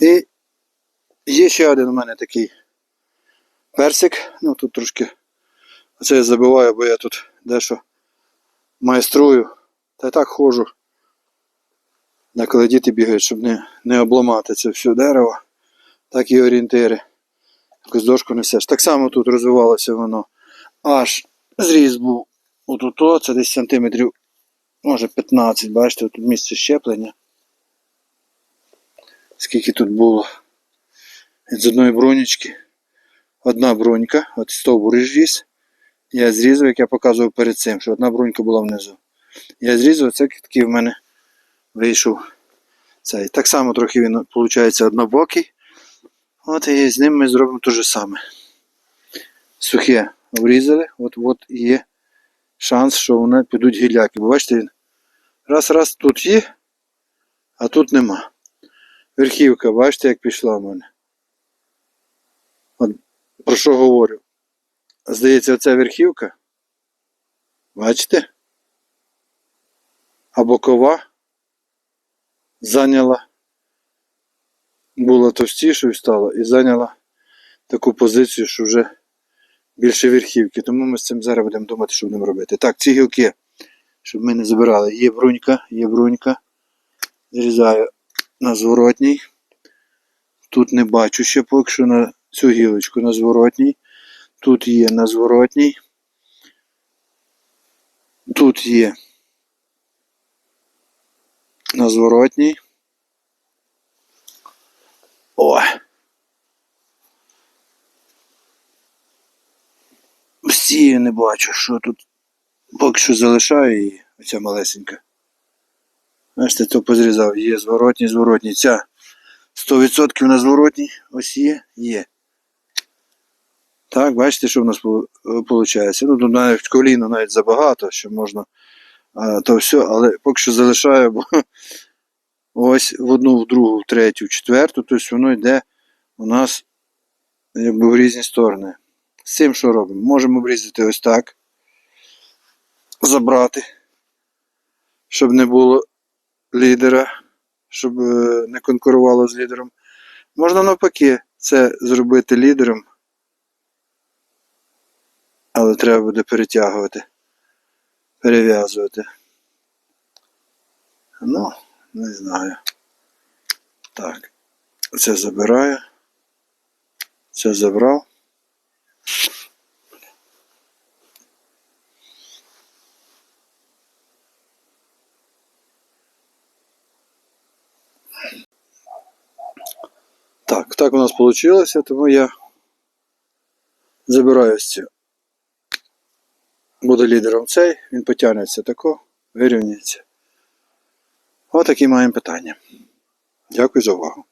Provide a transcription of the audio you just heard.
І є ще один у мене такий персик. Ну тут трошки оце я забиваю, бо я тут дещо майструю. Та й так ходжу. Коли діти бігають, щоб не, не обламати це все дерево, так і орієнтири. Якусь дошку несеш. Так само тут розвивалося воно. Аж зріз був отут, це десь сантиметрів, може 15, бачите, тут місце щеплення. Скільки тут було? З одної бронечки. Одна бронька, от стовбур ріс. Я зрізав, як я показував перед цим, що одна бронька була внизу. Я зрізав, це такий в мене вийшов цей. Так само трохи він, виходить, однобокий. От і з ним ми зробимо те же саме. Сухе обрізали, от от є шанс, що вони підуть гіляки. Бо бачите, він раз-раз тут є, а тут нема. Верхівка, бачите, як пішла в мене. От про що говорю? Здається, оця верхівка. Бачите? А бокова зайняла, була товстішою стала і зайняла таку позицію, що вже більше верхівки. Тому ми з цим зараз будемо думати, що будемо робити. Так, ці гілки, щоб ми не забирали. Є брунька, є брунька. Зрізаю на зворотній. Тут не бачу ще поки що на цю гілочку на зворотній. Тут є на зворотній. Тут є на зворотній. О! Всі не бачу, що тут поки що залишаю її, оця малесенька. Бачите, то позрізав. Є зворотній, зворотній. Ця 100% на зворотній. Ось є, є. Так, бачите, що в нас виходить. Ну, тут навіть коліно навіть забагато, що можна а, то все, але поки що залишаю, бо ось в одну, в другу, в третю, в четверту, тобто воно йде у нас якби в різні сторони. З цим що робимо? Можемо обрізати ось так, забрати, щоб не було лідера, щоб е, не конкурувало з лідером. Можна навпаки це зробити лідером, але треба буде перетягувати, перев'язувати. Ну, не знаю. Так, це забираю. Це забрав. Так, так у нас вийшло, тому я забираю цю. Буде лідером цей, він потягнеться тако, вирівняється. Отакі маємо питання. Дякую за увагу.